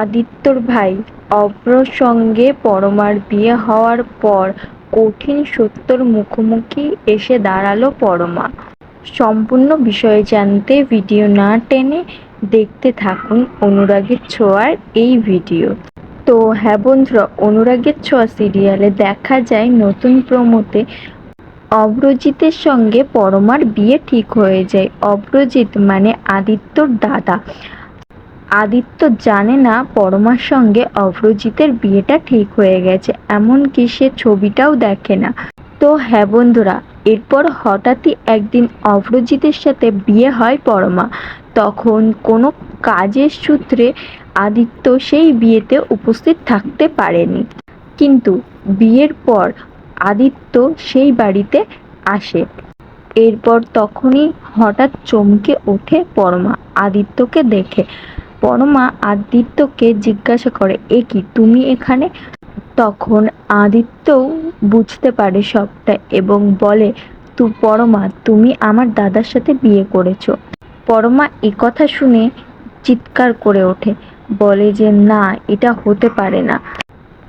আদিত্যর ভাই অভ্রর সঙ্গে পরমার বিয়ে হওয়ার পর কঠিন সত্যর মুখোমুখি এসে দাঁড়াল পরমা। সম্পূর্ণ বিষয় জানতে ভিডিও না টেনে দেখতে থাকুন অনুরাগের ছোঁয়ার এই ভিডিও। তো হ্যাঁ বন্ধুরা, অনুরাগের ছোঁয়া সিরিয়ালে দেখা যায় নতুন প্রমোতে অভ্রজিতের সঙ্গে পরমার বিয়ে ঠিক হয়ে যায়। অভ্রজিৎ মানে আদিত্যর দাদা। আদিত্য জানে না পরমার সঙ্গে অভ্রজিতের বিয়েটা ঠিক হয়ে গেছে, এমনকি সে ছবিটাও দেখে না। তো হ্যাঁ বন্ধুরা, এরপর হঠাৎই একদিন অভ্রজিতের সাথে বিয়ে হয় পরমা। তখন কোনো কাজের সূত্রে আদিত্য সেই বিয়েতে উপস্থিত থাকতে পারেনি। কিন্তু বিয়ের পর আদিত্য সেই বাড়িতে আসে। এরপর তখনই হঠাৎ চমকে ওঠে পরমা। আদিত্যকে দেখে পরমা আদিত্যকে জিজ্ঞাসা করে, এ কি তুমি এখানে? তখন আদিত্য বুঝতে পারে সবটা এবং বলে, তু, পরমা, তুমি আমার দাদার সাথে বিয়ে করেছ। পরমা এ কথা শুনে চিৎকার করে ওঠে, বলে যে, না, এটা হতে পারে না,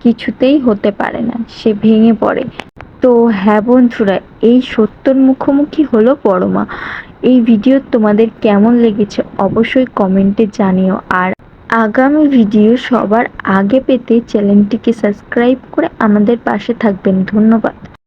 কিছুতেই হতে পারে না, সে ভেঙে পড়ে। তো হ্যাঁ বন্ধুরা, এই সত্যর মুখোমুখি হলো পরমা এই ভিডিও তোমাদের কেমন লেগেছে অবশ্যই কমেন্টে জানিও। আর আগামী ভিডিও সবার আগে পেতে চ্যানেলটিকে সাবস্ক্রাইব করে আমাদের পাশে থাকবেন। ধন্যবাদ।